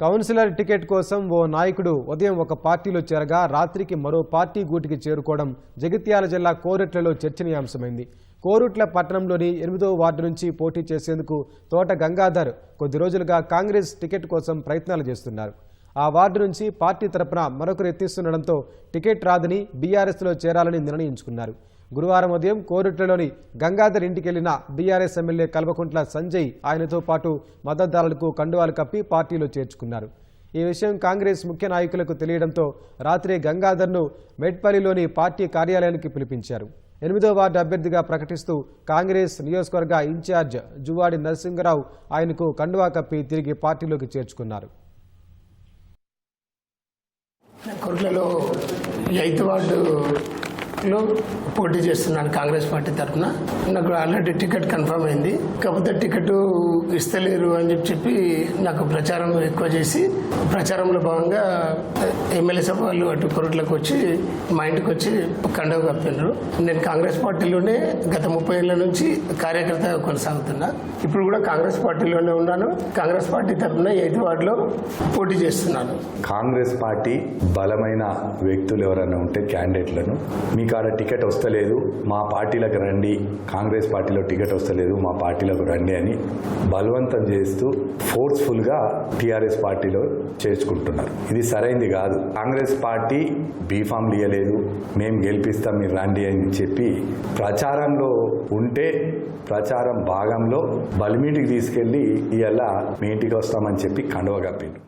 Councillor ticket కోసం ఓ నాయకుడు ఉదయం ఒక పార్టీలో చేరగా రాత్రికి మరో పార్టీ గూటికి చేరుకోవడం జగిత్యాల జిల్లా కోరుట్లలో చర్చనీయాంశమైంది. కోరుట్ల పట్టణంలోని ఎనిమిదో వార్డు నుంచి పోటీ చేసేందుకు తోట గంగాధర్ కొద్ది రోజులుగా కాంగ్రెస్ టికెట్ కోసం ప్రయత్నాలు చేస్తున్నారు. ఆ వార్డు నుంచి పార్టీ తరపున మరొకరు ఎత్తిస్తుండడంతో టికెట్ రాదని బీఆర్ఎస్లో చేరాలని నిర్ణయించుకున్నారు. గురువారం ఉదయం కోరుట్లలోని గంగాధర్ ఇంటికెళ్ళిన బీఆర్ఎస్ ఎమ్మెల్యే కల్వకుంట్ల సంజయ్ ఆయనతో పాటు మద్దతుదారులకు కండువాలు కప్పి పార్టీలో చేర్చుకున్నారు. ఈ విషయం కాంగ్రెస్ ముఖ్య నాయకులకు తెలియడంతో రాత్రి గంగాధర్ను మెట్పల్లిలోని పార్టీ కార్యాలయానికి పిలిపించారు. ఎనిమిదో వార్డు అభ్యర్థిగా ప్రకటిస్తూ కాంగ్రెస్ నియోజకవర్గ ఇన్ఛార్జ్ జువాడి నరసింహరావు ఆయనకు కండువా కప్పి తిరిగి పార్టీలోకి చేర్చుకున్నారు. కొరట్లలో ఎయిత్ లో పోటీ చేస్తున్నాను కాంగ్రెస్ పార్టీ తరఫున. నాకు ఆల్రెడీ టికెట్ కన్ఫర్మ్ అయింది. కాకపోతే టికెట్ ఇస్తలేరు అని చెప్పి చెప్పి నాకు ప్రచారం ఎక్కువ చేసి ప్రచారంలో భాగంగా ఎమ్మెల్యే సభ వాళ్ళు అటు కొరట్లకు వచ్చి మా ఇంటికి వచ్చి కండవ కప్పినారు. నేను కాంగ్రెస్ పార్టీలోనే గత ముప్పై ఏళ్ళ నుంచి కార్యకర్త కొనసాగుతున్నా. ఇప్పుడు కూడా కాంగ్రెస్ పార్టీలోనే ఉన్నాను. కాంగ్రెస్ పార్టీ తరఫున ఎయిత్ వార్డులో పోటీ చేస్తున్నాను. కాంగ్రెస్ పార్టీ బలమైన వ్యక్తులు ఎవరైనా ఉంటే క్యాండిడేట్లను మీకు ఆడ టికెట్ వస్తలేదు మా పార్టీలకు రండి కాంగ్రెస్ పార్టీలో టికెట్ వస్తలేదు మా పార్టీలకు రండి అని బలవంతం చేస్తూ ఫోర్స్ఫుల్గా టీఆర్ఎస్ పార్టీలో చేర్చుకుంటున్నారు. ఇది సరైంది కాదు. కాంగ్రెస్ పార్టీ బీఫామ్ ఇయ్యలేదు మేము గెలిపిస్తాం మీరు రండి అని చెప్పి ప్రచారంలో ఉంటే ప్రచారం భాగంలో బలిమీటికి తీసుకెళ్ళి ఇవాళ మీ ఇంటికి వస్తామని చెప్పి కండువ కప్పిండు